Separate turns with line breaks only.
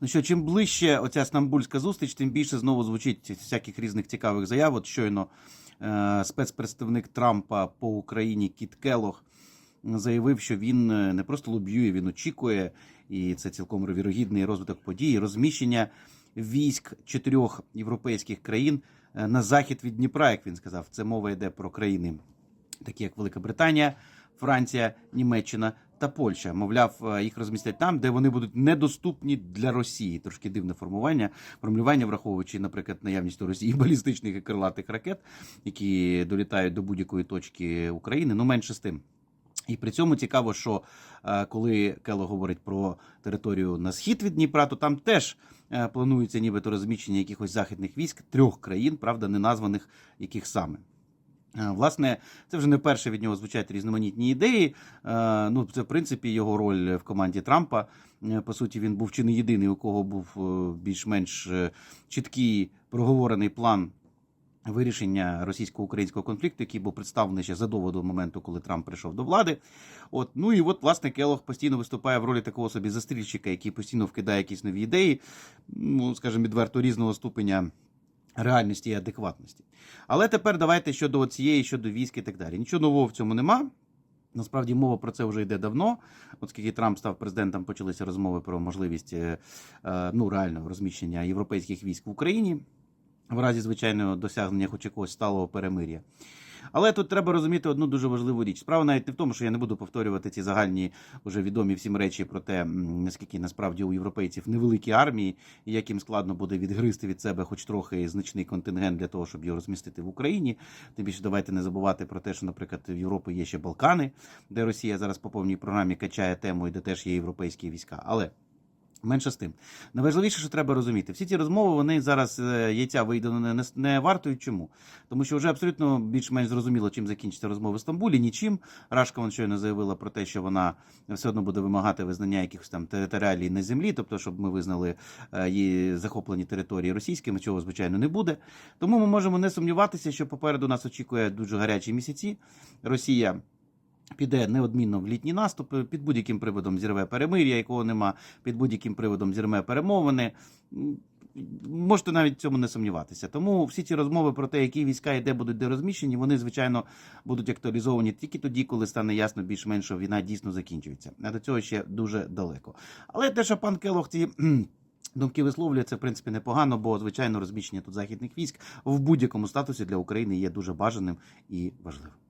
Ну що, чим ближче оця стамбульська зустріч, тим більше знову звучить всяких різних цікавих заяв. От щойно е, спецпредставник Трампа по Україні Кіт Келох заявив, що він е, не просто лобіює, він очікує, і це цілком вірогідний розвиток подій, розміщення військ чотирьох європейських країн е, на захід від Дніпра, як він сказав. Це мова йде про країни, такі як Велика Британія, Франція, Німеччина та Польща. Мовляв, е, їх розмістять там, де вони будуть недоступні для Росії. Трошки дивне формування, формулювання, враховуючи, наприклад, наявність у Росії балістичних і крилатих ракет, які долітають до будь-якої точки України. Ну менше з тим. І при цьому цікаво, що е, коли Кело говорить про територію на схід від Дніпра, то там теж е, планується нібито розміщення якихось західних військ трьох країн, правда, не названих яких саме. Е, Власне, це вже не перше від нього звучать різноманітні ідеї. Е, Ну, це в принципі його роль в команді Трампа. Е, По суті, він був чи не єдиний, у кого був більш-менш чіткий проговорений план вирішення російсько-українського конфлікту, який був представлений ще задовго до моменту, коли Трамп прийшов до влади. От ну і от власне Келох постійно виступає в ролі такого собі застрільщика, який постійно вкидає якісь нові ідеї, ну скажімо, відверто різного ступеня. Реальності і адекватності. Але тепер давайте щодо цієї, щодо військ і так далі. Нічого нового в цьому нема. Насправді мова про це вже йде давно. оскільки Трамп став президентом, почалися розмови про можливість е, е, ну, реального розміщення європейських військ в Україні в разі звичайного досягнення хоч якогось сталого перемир'я. Але тут треба розуміти одну дуже важливу річ. Справа навіть не в тому, що я не буду повторювати ці загальні вже відомі всім речі про те, наскільки насправді у європейців невеликі армії, і як їм складно буде відгризти від себе хоч трохи значний контингент для того, щоб його розмістити в Україні. Тим більше давайте не забувати про те, що, наприклад, в Європі є ще Балкани, де Росія зараз по повній програмі качає тему і де теж є європейські війська. Але Менше з тим. Найважливіше, що треба розуміти, всі ці розмови вони зараз е, яйця вийдено не, не, вартують. Чому? Тому що вже абсолютно більш-менш зрозуміло, чим закінчиться розмови в Стамбулі. Нічим. Рашка вон щойно заявила про те, що вона все одно буде вимагати визнання якихось там територіалій на землі, тобто, щоб ми визнали е, її захоплені території російськими. Цього звичайно не буде. Тому ми можемо не сумніватися, що попереду нас очікує дуже гарячі місяці. Росія. Піде неодмінно в літній наступ, під будь-яким приводом зірве перемир'я, якого нема, під будь-яким приводом зірме перемовини. Можете навіть в цьому не сумніватися. Тому всі ці розмови про те, які війська і де будуть де розміщені, вони звичайно будуть актуалізовані тільки тоді, коли стане ясно більш-менш, що війна дійсно закінчується. А до цього ще дуже далеко. Але те, що пан Келох ці думки висловлює, це в принципі непогано, бо звичайно розміщення тут західних військ в будь-якому статусі для України є дуже бажаним і важливим.